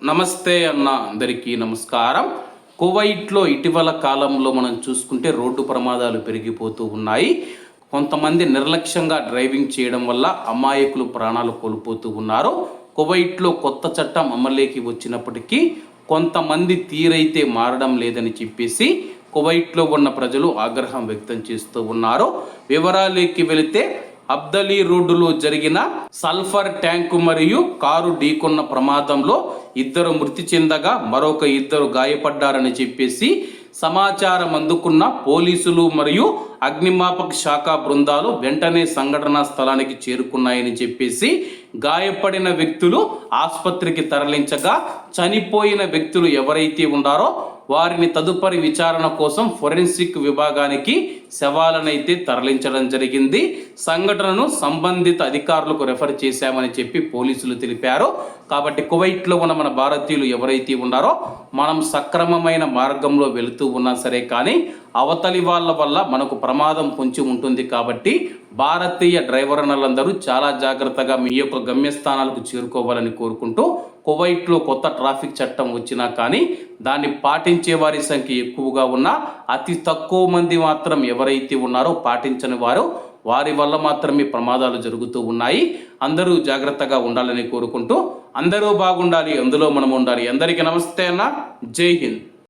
నమస్తే అన్న అందరికీ నమస్కారం. కువైట్లో ఇటీవల కాలంలో మనం చూసుకుంటే రోడ్డు ప్రమాదాలు పెరిగిపోతూ ఉన్నాయి. కొంతమంది నిర్లక్ష్యంగా డ్రైవింగ్ చేయడం వల్ల అమాయకులు ప్రాణాలు కోల్పోతూ ఉన్నారు. కువైట్లో కొత్త చట్టం అమలులోకి వచ్చినప్పటికీ కొంతమంది తీరైతే మారడం లేదని చెప్పేసి కువైట్లో ఉన్న ప్రజలు ఆగ్రహం వ్యక్తం చేస్తూ ఉన్నారు. వివరాలకి వెళితే అబ్దలీ రోడ్డులో జరిగిన సల్ఫర్ ట్యాంకు మరియు కారు ఢీకొన్న ప్రమాదంలో ఇద్దరు మృతి చెందగా మరొక ఇద్దరు గాయపడ్డారని చెప్పేసి సమాచారం అందుకున్న పోలీసులు మరియు అగ్నిమాపక శాఖ బృందాలు వెంటనే సంఘటనా స్థలానికి చేరుకున్నాయని చెప్పేసి గాయపడిన వ్యక్తులు ఆసుపత్రికి తరలించగా చనిపోయిన వ్యక్తులు ఎవరైతే ఉన్నారో వారిని తదుపరి విచారణ కోసం ఫొరెన్సిక్ విభాగానికి శవాలనైతే తరలించడం జరిగింది. సంఘటనను సంబంధిత అధికారులకు రెఫర్ చేశామని చెప్పి పోలీసులు తెలిపారు. కాబట్టి కువైట్లో ఉన్న మన భారతీయులు ఎవరైతే ఉన్నారో మనం సక్రమమైన మార్గంలో వెళుతూ ఉన్నా సరే కానీ అవతలి వాళ్ళ వల్ల మనకు ప్రమాదం పొంచి ఉంటుంది కాబట్టి భారతీయ డ్రైవర్ చాలా జాగ్రత్తగా మీ యొక్క గమ్యస్థానాలకు చేరుకోవాలని కోరుకుంటూ కువైట్లో కొత్త ట్రాఫిక్ చట్టం వచ్చినా కానీ దాన్ని పాటించే వారి సంఖ్య ఎక్కువగా ఉన్నా అతి తక్కువ మంది మాత్రం ఎవరైతే ఉన్నారో పాటించని వారు వారి వల్ల మాత్రమే ప్రమాదాలు జరుగుతూ ఉన్నాయి. అందరూ జాగ్రత్తగా ఉండాలని కోరుకుంటూ అందరూ బాగుండాలి. అందులో మనం ఉండాలి. అందరికీ నమస్తే అన్న. జై హింద్.